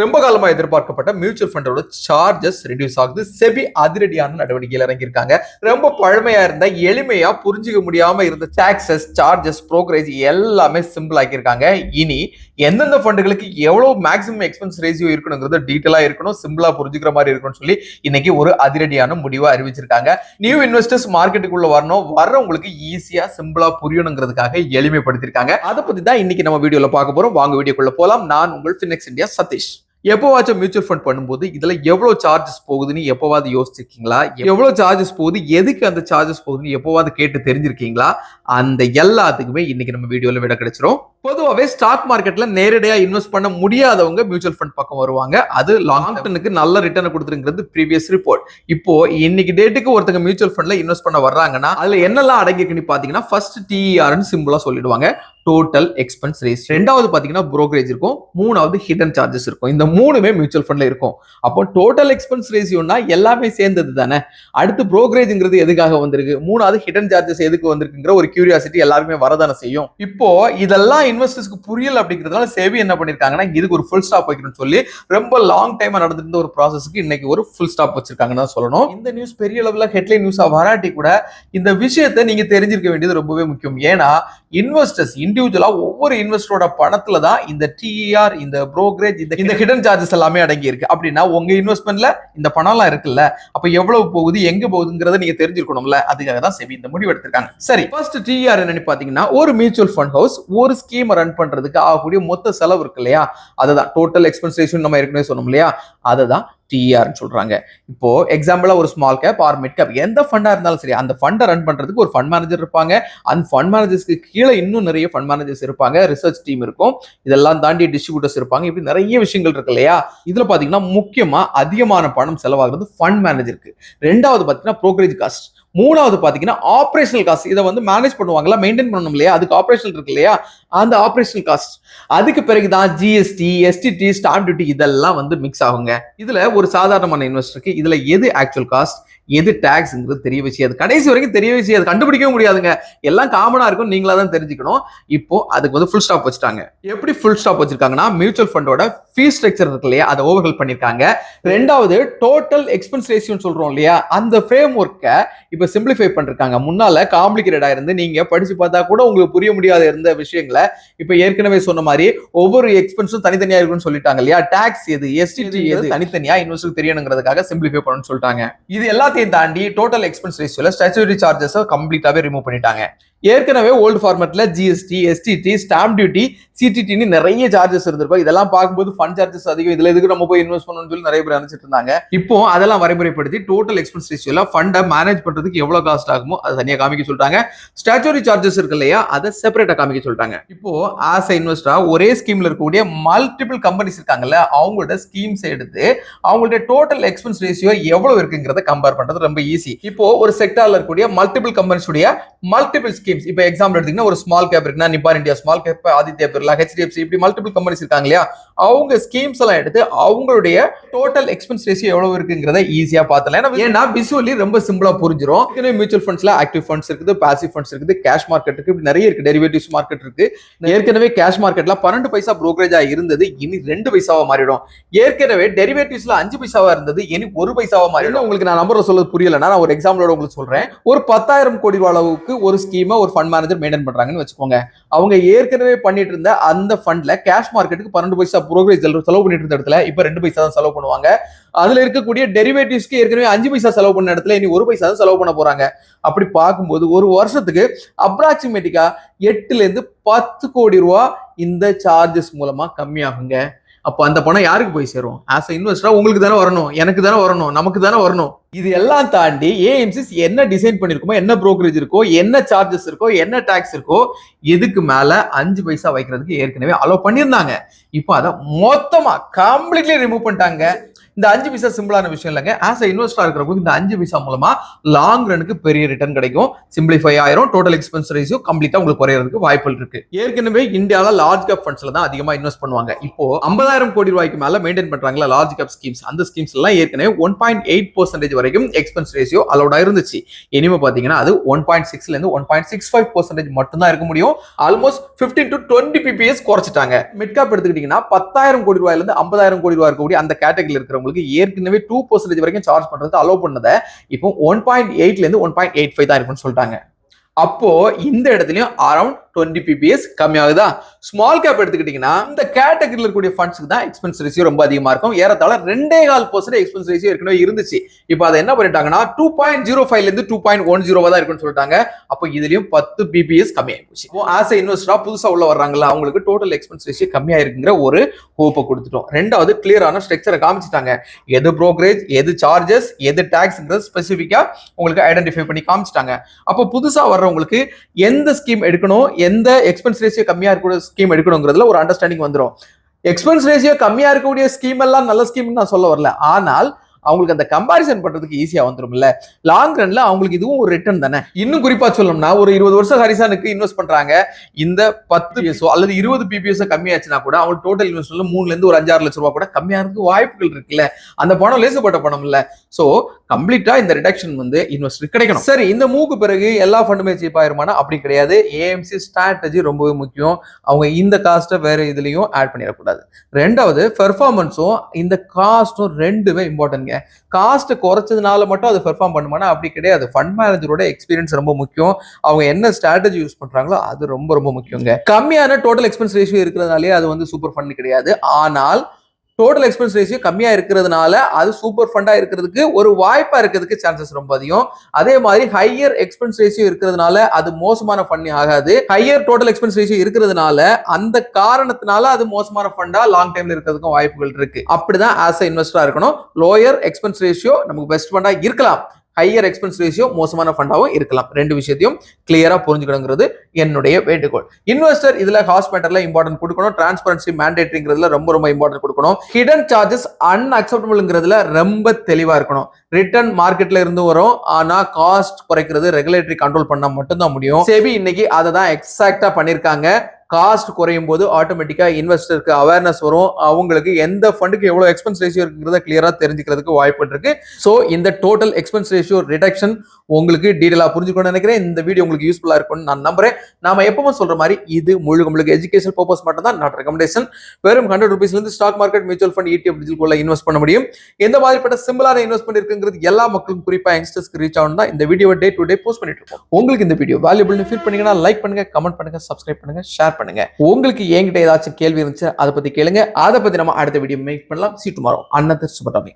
ரொம்ப காலமாக எதிர்பார்க்கப்பட்ட மியூச்சுவல் ஃபண்டோட சார்ஜஸ் ரெடியூஸ் ஆகுது. செபி அதிரடியான நடவடிக்கையில் இறங்கியிருக்காங்க. ரொம்ப பழமையாக இருந்த எளிமையாக புரிஞ்சுக்க முடியாமல் இருந்த டாக்ஸஸ் சார்ஜஸ் ப்ரோக்கரேஜ் எல்லாமே சிம்பிள் ஆக்கியிருக்காங்க. இனி எந்தெந்த ஃபண்டுகளுக்கு எவ்வளோ மேக்ஸிமம் எக்ஸ்பென்ஸ் ரேஷியோ இருக்கணுங்கிறது டீட்டெயிலாக இருக்கணும் சிம்பிளாக புரிஞ்சுக்கிற மாதிரி இருக்கணும்னு சொல்லி இன்னைக்கு ஒரு அதிரடியான முடிவை அறிவிச்சிருக்காங்க. நியூ இன்வெஸ்டர்ஸ் மார்க்கெட்டுக்குள்ள வரணும். வர்றவங்களுக்கு ஈஸியாக சிம்பிளாக புரியணுங்கிறதுக்காக எளிமைப்படுத்தியிருக்காங்க. அதை பற்றி தான் இன்னைக்கு நம்ம வீடியோவில் பார்க்க போகிறோம் வாங்க வீடியோக்குள்ள போகலாம் நான் உங்கள் ஃபினெக்ஸ் இந்தியா சதீஷ். எப்போவாச்சும் மியூச்சுவல் ஃபண்ட் பண்ணும்போது இதுல எவ்வளவு சார்ஜஸ் போகுதுன்னு எப்போவாது யோசிச்சிருக்கீங்களா? எவ்வளவு சார்ஜஸ் போகுது? எதுக்கு அந்த சார்ஜஸ் போகுதுன்னு எப்போவாது கேட்டு தெரிஞ்சிருக்கீங்களா? அந்த எல்லாத்துக்குமே இன்னைக்கு நம்ம வீடியோல விட கிடைச்சிரும். பொதுவாகவே ஸ்டாக் மார்க்கெட்ல நேரடியாக இன்வெஸ்ட் பண்ண முடியாதவங்க மியூச்சுவல் ஃபண்ட் பக்கம் வருவாங்க. அது லாங் டர்னுக்கு நல்ல ரிட்டர்ன் கொடுத்துருங்கிறது ப்ரீவியஸ் ரிப்போர்ட் இப்போ இன்னைக்கு டேட்டுக்கு ஒருத்தங்க மியூச்சுவல் ஃபண்ட்ல இன்வெஸ்ட் பண்ண வர்றாங்கன்னா அதுல என்னெல்லாம் அடங்கியிருக்குன்னு பாத்தீங்கன்னா ஃபர்ஸ்ட் டிஆர்னு சிம்பிளா சொல்லிடுவாங்க. டோட்டல் எக்ஸ்பென்ஸ் ரேஸ் ரெண்டாவது பார்த்தீங்கன்னா ப்ரோக்கரேஜ் இருக்கும். மூணாவது ஹிடன் சார்ஜஸ் இருக்கும். இந்த மூணுமே மியூச்சுவல் ஃபண்ட்ல இருக்கும். அப்போ டோட்டல் எக்ஸ்பென்ஸ் ரேஷியோனா எல்லாமே சேர்ந்தது தானே? அடுத்து brokerage-ங்கிறது எதுக்காக வந்திருக்கு? மூணாவது ஹிடன் சார்ஜஸ் எதுக்கு வந்திருக்குங்கிற ஒரு கியூரியாசிட்டி எல்லாருமே வரதானே செய்யும். இப்போ இதெல்லாம் இன்வெஸ்டர்ஸ்க்கு புரியல அப்படிங்கிறதுனால சேவி என்ன பண்ணிருக்காங்கன்னா இதுக்கு ஒரு ஃபுல் ஸ்டாப் வைக்கணும்னு சொல்லி ரொம்ப லாங் டைம் நடந்திருந்த ஒரு ப்ராசஸ்க்கு இன்னைக்கு ஒரு ஃபுல் ஸ்டாப் வச்சிருக்காங்கன்னு தான் சொல்லணும். இந்த நியூஸ் பெரிய அளவில் ஹெட்லைன் நியூஸா வராட்டி கூட இந்த விஷயத்தை நீங்க தெரிஞ்சிருக்க வேண்டியது ரொம்பவே முக்கியம். ஏன்னா இன்வெஸ்டர்ஸ் இண்டிவிஜுவலா ஒவ்வொரு இன்வெஸ்டரோட பணத்துல தான் இந்த டிஆர் இந்த ப்ரோக்ரேஜ் இந்த இந்த ஹிடன் சார்ஜஸ் எல்லாமே அடங்கி இருக்கு அப்படின்னா உங்க இன்வெஸ்ட்மெண்ட்ல இந்த பணம்லாம் இருக்குல்ல அப்ப எவ்வளவு போகுது எங்க போகுதுங்கிறத நீங்க தெரிஞ்சிருக்கணும்ல அதுக்காக தான் செபி இந்த முடிவு எடுத்திருக்காங்க. சரி ஃபர்ஸ்ட் டிஆர் என்னன்னு பாத்தீங்கன்னா ஒரு மியூச்சுவல் ஃபண்ட் ஹவுஸ் ஒரு ஸ்கீம் ரன் பண்றதுக்கு ஆகக்கூடிய மொத்த செலவு இருக்கு இல்லையா? அதுதான் டோட்டல் எக்ஸ்பென்ஸ் ரேஷியோ நம்ம ஏற்கனவே சொன்னோம் இல்லையா? அதுதான் டிஆர்னு சொல்றாங்க. இப்போ எக்ஸாம்பிளா ஒரு small cap or mid cap எந்த ஃபண்டா இருந்தாலும் சரி அந்த ஃபண்டை ரன் பண்றதுக்கு ஒரு ஃபண்ட் மேனேஜர் இருப்பாங்க. அந்த ஃபண்ட் மேனேஜர்ஸ்க்கு கீழே இன்னும் நிறைய ஃபண்ட் மேனேஜர்ஸ் இருப்பாங்க. ரிசர்ச் டீம் இருக்கும். இதெல்லாம் தாண்டி டிஸ்ட்ரிபியூட்டர்ஸ் இருப்பாங்க. இப்படி நிறைய விஷயங்கள் இருக்கு இல்லையா? இதுல பாத்தீங்கன்னா முக்கியமா அதிகமான பணம் செலவாகிறது ஃபண்ட் மேனேஜருக்கு ரெண்டாவது பாத்தீங்கன்னா ப்ரோக்கரேஜ் காஸ்ட் மூணாவது பார்த்தீங்கன்னா ஆப்ரேஷனல் காஸ்ட் இதை வந்து மேனேஜ் பண்ணுவாங்களா மெயின்டைன் பண்ணணும் இல்லையா? அதுக்கு ஆப்ரேஷனல் இருக்கு இல்லையா? அந்த ஆப்ரேஷனல் காஸ்ட் அதுக்கு பிறகு தான் ஜிஎஸ்டி எஸ்டிடி ஸ்டாம்ப் டியூட்டி இதெல்லாம் வந்து மிக்ஸ் ஆகுங்க. இதில் ஒரு சாதாரணமான இன்வெஸ்டருக்கு இதில் எது ஆக்சுவல் காஸ்ட் எது டேக்ஸ்ங்கிறது தெரிய விஷயம் கடைசி வரைக்கும் தெரிய விஷயம் அது கண்டுபிடிக்கவே முடியாதுங்க. எல்லாம் காமனா இருக்கும் நீங்களா தான் தெரிஞ்சுக்கணும். இப்போ அதுக்கு வந்து ஃபுல் ஸ்டாப் வச்சுட்டாங்க. எப்படி ஃபுல் ஸ்டாப் வச்சிருக்காங்கன்னா மியூச்சுவல் ஃபண்டோட ஃபீஸ் ஸ்ட்ரக்சர் இருக்கு இல்லையா அதை ஓவர்ஹெல் பண்ணிருக்காங்க ரெண்டாவது டோட்டல் எக்ஸ்பென்ஸ் ரேஷியோன்னு சொல்றோம் இல்லையா அந்த ஃப்ரேம் ஒர்க்கை இப்போ சிம்பிளிஃபை பண்ணிருக்காங்க. முன்னால காம்ப்ளிகேட்டடா இருந்து நீங்க படிச்சு பார்த்தா கூட உங்களுக்கு புரிய முடியாத இருந்த விஷயங்களை இப்போ ஏற்கனவே சொன்ன மாதிரி ஒவ்வொரு எக்ஸ்பென்ஸும் தனித்தனியா இருக்குன்னு சொல்லிட்டாங்க இல்லையா டாக்ஸ் எது எஸ்டிடி எது தனித்தனியா இன்வெஸ்டருக்கு தெரியணுங்கிறதுக்காக சிம்பிளிஃபை பண்ணணும்னு சொல்லிட்டாங்க. இது எல்லாத்தையும் தாண்டி டோட்டல் எக்ஸ்பென்ஸ் ரேஷியோல ஸ்டாச்சுரி சார்ஜஸ் கம்ப்ளீட்டாவே ரிமூவ் பண்ணிட்டாங்க. ஏற்கனவே ஓல்டு ஃபார்மெட்டில் ஜிஎஸ்டி எஸ்டிடி ஸ்டாம்ப் டியூட்டி சிடிடின்னு நிறைய சார்ஜஸ் இருந்திருக்கும். இதெல்லாம் பார்க்கும்போது ஃபண்ட் சார்ஜஸ் அதிகம். இதில் எதுக்கு நம்ம போய் இன்வெஸ்ட் பண்ணணும்னு சொல்லி நிறைய பேர் நினைச்சிட்டு இருந்தாங்க. இப்போ அதெல்லாம் வரைமுறைப்படுத்தி டோட்டல் எக்ஸ்பென்ஸ் ரேஷியோல ஃபண்டை மேனேஜ் பண்ணுறதுக்கு எவ்வளோ காஸ்ட் ஆகுமோ அதை தனியாக காமிக்க சொல்லிட்டாங்க ஸ்டாச்சுரி சார்ஜஸ் இருக்கு இல்லையா அதை செப்பரேட்டாக காமிக்க சொல்லிட்டாங்க இப்போ ஆஸ் இன்வெஸ்டரா ஒரே ஸ்கீமில் இருக்கக்கூடிய மல்டிபிள் கம்பெனிஸ் இருக்காங்கல்ல அவங்களோட ஸ்கீம்ஸ் எடுத்து அவங்களுடைய டோட்டல் எக்ஸ்பென்ஸ் ரேஷியோ எவ்வளோ இருக்குங்கிறத கம்பேர் பண்ணுறது ரொம்ப ஈஸி இப்போ ஒரு செக்டாரில் இருக்கக்கூடிய மல்டிபிள் கம்பெனிஸுடைய மல்டிபிள் ஸ்கீம்ஸ் இப்போ எக்ஸாம்பிள் எடுத்தீங்கன்னா ஒரு ஸ்மால் கேப் இருக்குன்னா Nippon India small cap Aditya Birla HDFC இப்படி மல்டிபிள் கம்பெனிஸ் இருக்காங்க இல்லையா? அவங்க ஸ்கீம்ஸ் எல்லாம் எடுத்து அவங்களுடைய டோட்டல் எக்ஸ்பென்ஸ் ரேஷியோ எவ்வளவு இருக்குங்கிறத ஈஸியா பார்த்தலாம் ஏன்னா விசுவலி ரொம்ப சிம்பிளா புரிஞ்சிரும். ஏற்கனவே மியூச்சுவல் ஃபண்ட்ஸ்ல ஆக்டிவ் ஃபண்ட்ஸ் இருக்குது பாசிவ் ஃபண்ட்ஸ் இருக்குது கேஷ் மார்க்கெட் இருக்கு இப்படி நிறைய இருக்கு டெரிவேட்டிவ்ஸ் மார்க்கெட் இருக்கு. ஏற்கனவே கேஷ் மார்க்கெட்ல பன்னெண்டு பைசா brokerage-ஆ இருந்தது இனி ரெண்டு பைசாவா மாறிடும். ஏற்கனவே டெரிவேட்டிவ்ஸ்ல அஞ்சு பைசாவா இருந்தது இனி ஒரு பைசாவா மாறிடும். உங்களுக்கு நான் நம்பர் சொல்ல புரியலன்னா நான் ஒரு எக்ஸாம்பிளோட உங்களுக்கு சொல்றேன். ஒரு பத்தாயிரம் கோடி ரூபாய் அளவுக்கு ஒரு ஸ்கீமை ஒரு ஃபண்ட் மேனேஜர் மெயின்டைன் பண்றாங்கன்னு வச்சுக்கோங்க. அவங்க ஏற்கனவே பண்ணிட்டு இருந்த அந்த ஃபண்ட்ல கேஷ் மார்க்கெட்டுக்கு பன்னெண்டு பைசா brokerage செலவு பண்ணிட்டு இருந்த இடத்துல இப்ப ரெண்டு பைசா தான் செலவு பண்ணுவாங்க. அதுல இருக்கக்கூடிய டெரிவேட்டிவ்ஸ்க்கு ஏற்கனவே அஞ்சு பைசா செலவு பண்ண இடத்துல இனி ஒரு பைசா தான் செலவு பண்ண போறாங்க. அப்படி பார்க்கும்போது ஒரு வருஷத்துக்கு அப்ராக்சிமேட்டிக்கா எட்டுல இருந்து பத்து கோடி ரூபா இந்த சார்ஜஸ் மூலமா கம்மியாகுங்க. அப்போ அந்த பணம் யாருக்கு போய் சேரும்? ஆஸ் இன்வெஸ்டரா உங்களுக்கு தானே வரணும். எனக்கு தானே வரணும். நமக்கு தானே வரணும். இது எல்லாம் தாண்டி ஏஎம்சிஸ் என்ன டிசைன் பண்ணிருக்குமோ என்ன ப்ரோக்கரேஜ் இருக்கோ என்ன சார்ஜஸ் இருக்கோ என்ன டாக்ஸ் இருக்கோ இதுக்கு மேல அஞ்சு பைசா வைக்கிறதுக்கு ஏற்கனவே அலோவ் பண்ணியிருந்தாங்க. இப்போ அதை மொத்தமா கம்ப்ளீட்லி ரிமூவ் பண்ணிட்டாங்க. இந்த அஞ்சு பைசா சிம்பிளான விஷயம் இல்லைங்க. ஆஸ் அ இன்வெஸ்டரா இருக்கிறவங்க இந்த அஞ்சு பைசா மூலமா லாங் ரனுக்கு பெரிய ரிட்டர்ன் கிடைக்கும். சிம்பிளிஃபை ஆயிரும். டோட்டல் எக்ஸ்பென்ஸ் ரேஷியோ கம்ப்ளீட்டா உங்களுக்கு குறையறதுக்கு வாய்ப்புகள் இருக்கு. ஏற்கனவே இந்தியாவில் லார்ஜ் கேப் ஃபண்ட்ஸ்ல தான் அதிகமா இன்வெஸ்ட் பண்ணுவாங்க. இப்போ ஐம்பதாயிரம் கோடி ரூபாய்க்கு மேல மெயின்டைன் பண்றாங்களா? லார்ஜ் கேப் ஸ்கீம்ஸ் அந்த ஸ்கீம்ஸ் எல்லாம் ஏற்கனவே ஒன் பாயிண்ட் எயிட் பர்சன்டேஜ் வரைக்கும் எக்ஸ்பென்ஸ் ரேஷியோ அலோடா இருந்துச்சு. இனிமே பாத்தீங்கன்னா அது ஒன் பாயிண்ட் சிக்ஸ்ல இருந்து one point six five percentage மட்டும் தான் இருக்க முடியும். Almost fifteen to twenty BPS குறைச்சிட்டாங்க. Mid cap எடுத்துக்கிட்டீங்கன்னா பத்தாயிரம் கோடி ரூபாயில இருந்து ஐம்பதாயிரம் கோடி ரூபாய் இருக்கக்கூடிய அந்த கேட்டகரியில் இருக்கிறவங்களுக்கு ஏற்கனவே டூ பர்சன்டேஜ் வரைக்கும் சார்ஜ் பண்றது அலோவ் பண்ணதை இப்போ ஒன் பாயிண்ட் எயிட்ல இருந்து ஒன் பாயிண்ட் எயிட் ஃபைவ் தான் இருக்கும்னு சொல்லிட்டாங்க. அப்போ இந்த இடத்துலயும் அரௌண்ட் டுவெண்ட்டி பிபிஎஸ் கம்மியாகுதா? ஸ்மால் கேப் எடுத்துக்கிட்டீங்கன்னா இந்த கேட்டகரியில் இருக்கக்கூடிய ஃபண்ட்ஸ்க்கு தான் எக்ஸ்பென்ஸ் ரேஷியோ ரொம்ப அதிகமாக இருக்கும். ஏறத்தாழ ரெண்டே கால் பர்சன்ட் எக்ஸ்பென்ஸ் ரேஷியோ ஏற்கனவே இருந்துச்சு. இப்போ அதை என்ன பண்ணிட்டாங்கன்னா டூ பாயிண்ட் ஜீரோ ஃபைவ்ல இருந்து டூ பாயிண்ட் ஒன் ஜீரோவாக தான் இருக்குன்னு சொல்லிட்டாங்க. அப்போ இதுலயும் பத்து பிபிஎஸ் கம்மியாக போச்சு இப்போ ஆஸ் இன்வெஸ்டராக புதுசாக உள்ள வர்றாங்களா அவங்களுக்கு டோட்டல் எக்ஸ்பென்ஸ் ரேஷியோ கம்மியாக இருக்குங்கிற ஒரு ஹோப்பை கொடுத்துட்டோம். ரெண்டாவது கிளியரான ஸ்ட்ரக்சரை காமிச்சிட்டாங்க. எது ப்ரோக்கரேஜ் எது சார்ஜஸ் எது டாக்ஸ்ங்கிறது ஸ்பெசிஃபிக்காக உங்களுக்கு ஐடென்டிஃபை பண்ணி காமிச்சிட்டாங்க. அப்போ புதுசாக வர்றவங்களுக்கு எந்த ஸ்கீம் எடுக்கணும் எந்த எக்ஸ்பென்ஸ் ரேஷியோ கம்மியா இருக்கக்கூடிய ஸ்கீம் எடுக்கணுங்கிறதுல ஒரு அண்டர்ஸ்டாண்டிங் வந்துடும் எக்ஸ்பென்ஸ் ரேஷியோ கம்மியா இருக்கக்கூடிய ஸ்கீம் எல்லாம் நல்ல ஸ்கீம்னு நான் சொல்ல வரல. ஆனால் அவங்களுக்கு அந்த கம்பாரிசன் பண்றதுக்கு ஈஸியா வந்துரும்ல. லாங் ரன்ல அவங்களுக்கு இதுவும் ஒரு ரிட்டர்ன் தானே? இன்னும் குறிப்பா சொல்லணும்னா ஒரு இருபது வருஷம் ஹரிசானுக்கு இன்வெஸ்ட் பண்றாங்க. இந்த பத்து பிஎஸ்ஓ அல்லது இருபது பிபிஎஸ் கம்மியாச்சுன்னா கூட அவங்க டோட்டல் இன்வெஸ்ட்மெண்ட்ல மூணுல இருந்து ஒரு அஞ்சாறு லட்சம் ரூபாய் கூட கம்மியாகிறதுக்கு வாய்ப்புகள் இருக்குல்ல. அந்த பணம் லேசப்பட்ட பணம் இல்ல. சோ கம்ப்ளீட்டா இந்த ரிடக்ஷன் வந்து இன்வெஸ்டர் கிடைக்கணும். சரி இந்த மூக்கு பிறகு எல்லா ஃபண்டுமே சீப் ஆயிருமானா? அப்படி கிடையாது. ஏஎம்சி ஸ்ட்ராட்டஜி ரொம்பவே முக்கியம். அவங்க இந்த காஸ்ட்டை வேற இதுலயும் ஆட் பண்ணிடக்கூடாது. ரெண்டாவது பெர்ஃபார்மன்ஸும் இந்த காஸ்ட்டும் ரெண்டுமே இம்பார்ட்டன்ட்ங்க காஸ்ட் குறைச்சதுனால மட்டும் அது பெர்ஃபார்ம் பண்ணுமானா? அப்படி கிடையாது. ஃபண்ட் மேனேஜரோட எக்ஸ்பீரியன்ஸ் ரொம்ப முக்கியம். அவங்க என்ன ஸ்ட்ராட்டஜி யூஸ் பண்றாங்களோ அது ரொம்ப ரொம்ப முக்கியங்க. கம்மியான டோட்டல் எக்ஸ்பென்ஸ் ரேஷியோ இருக்கிறதுனாலே அது வந்து சூப்பர் ஃபண்ட் கிடையாது. ஆனால் டோட்டல் எக்ஸ்பென்ஸ் ரேஷியோ கம்மியாக இருக்கிறதுனால அது சூப்பர் ஃபண்டாக இருக்கிறதுக்கு ஒரு வாய்ப்பாக இருக்கிறதுக்கு சான்சஸ் ரொம்ப அதிகம். அதே மாதிரி ஹையர் எக்ஸ்பென்ஸ் ரேஷியோ இருக்கிறதுனால அது மோசமான ஃபண்ட் ஆகாது. ஹையர் டோட்டல் எக்ஸ்பென்ஸ் ரேஷியோ இருக்கிறதுனால அந்த காரணத்தினால அது மோசமான ஃபண்டா லாங் டைம்ல இருக்கிறதுக்கும் வாய்ப்புகள் இருக்கு. அப்படிதான் ஆஸ் அ இன்வெஸ்டரா இருக்கணும். லோயர் எக்ஸ்பென்ஸ் ரேஷியோ நமக்கு பெஸ்ட் ஃபண்டா இருக்கலாம். ஹையர் எக்ஸ்பென்ஸ் ரேஷியோ மோசமான ஃபண்டாகவும் இருக்கலாம். ரெண்டு விஷயத்தையும் கிளியராக புரிஞ்சுக்கணுங்கிறது என்னுடைய வேண்டுகோள். இன்வெஸ்டர் இதில் ஹாஸ்பிட்டலில் இம்பார்ட்டன்ட் கொடுக்கணும். டிரான்ஸ்பரன்சி மேண்டேட்ரிங்கிறதுல ரொம்ப ரொம்ப இம்பார்ட்டன்ட் கொடுக்கணும். ஹிடன் சார்ஜஸ் அன்அக்செப்டபிள்ங்கிறதுல ரொம்ப தெளிவாக இருக்கணும். ரிட்டர்ன் மார்க்கெட்ல இருந்து வரும். ஆனால் காஸ்ட் குறைக்கிறது ரெகுலேட்டரி கண்ட்ரோல் பண்ணால் மட்டும்தான் முடியும். செபி இன்னைக்கு அதை தான் எக்ஸாக்டாக பண்ணியிருக்காங்க காஸ்ட் குறையும் போது ஆட்டோமேட்டிக்காக இன்வெஸ்டருக்கு அவேர்னஸ் வரும். அவங்களுக்கு எந்த ஃபண்டுக்கு எவ்வளோ எக்ஸ்பென்ஸ் ரேஷியோ இருக்குங்கிறத கிளியராக தெரிஞ்சுக்கிறதுக்கு வாய்ப்பு இருக்கு. ஸோ இந்த டோட்டல் எக்ஸ்பென்ஸ் ரேஷியோ ரிடக்ஷன் உங்களுக்கு டீடெயிலாக புரிஞ்சுக்கணும்னு நினைக்கிறேன். இந்த வீடியோ உங்களுக்கு யூஸ்ஃபுல்லாக இருக்கும்னு நான் நம்புறேன். நாம எப்பவும் சொல்ற மாதிரி இது முழுக்க முழுக்க எஜுகேஷன் பர்பஸ் மட்டும் தான் நாட் ரெக்கமெண்டேஷன் வெறும் hundred ருபீஸ்லேருந்து stock market mutual fund ETF digital invest பண்ண முடியும். எந்த மாதிரிப்பட்ட சிம்பிளான இன்வெஸ்ட்மெண்ட் இருக்குங்கிறது எல்லா மக்களுக்கும் குறிப்பாக யங்ஸ்டர்ஸ்க்கு ரீச் ஆகணும் தான் இந்த video day to day post பண்ணிட்டு இருக்கோம். உங்களுக்கு இந்த வீடியோ வேல்யூபிள்னு ஃபீல் பண்ணீங்கன்னா லைக் பண்ணுங்க கமெண்ட் பண்ணுங்க சப்ஸ்கிரைப் பண்ணுங்க ஷேர் பண்ணுங்க. உங்களுக்கு என்கிட்ட ஏதாச்சும் கேள்வி இருந்துச்சு அதை பத்தி கேளுங்க. அதை பத்தி நம்ம அடுத்த வீடியோ மேக் பண்ணலாம். See tomorrow another சுபராமி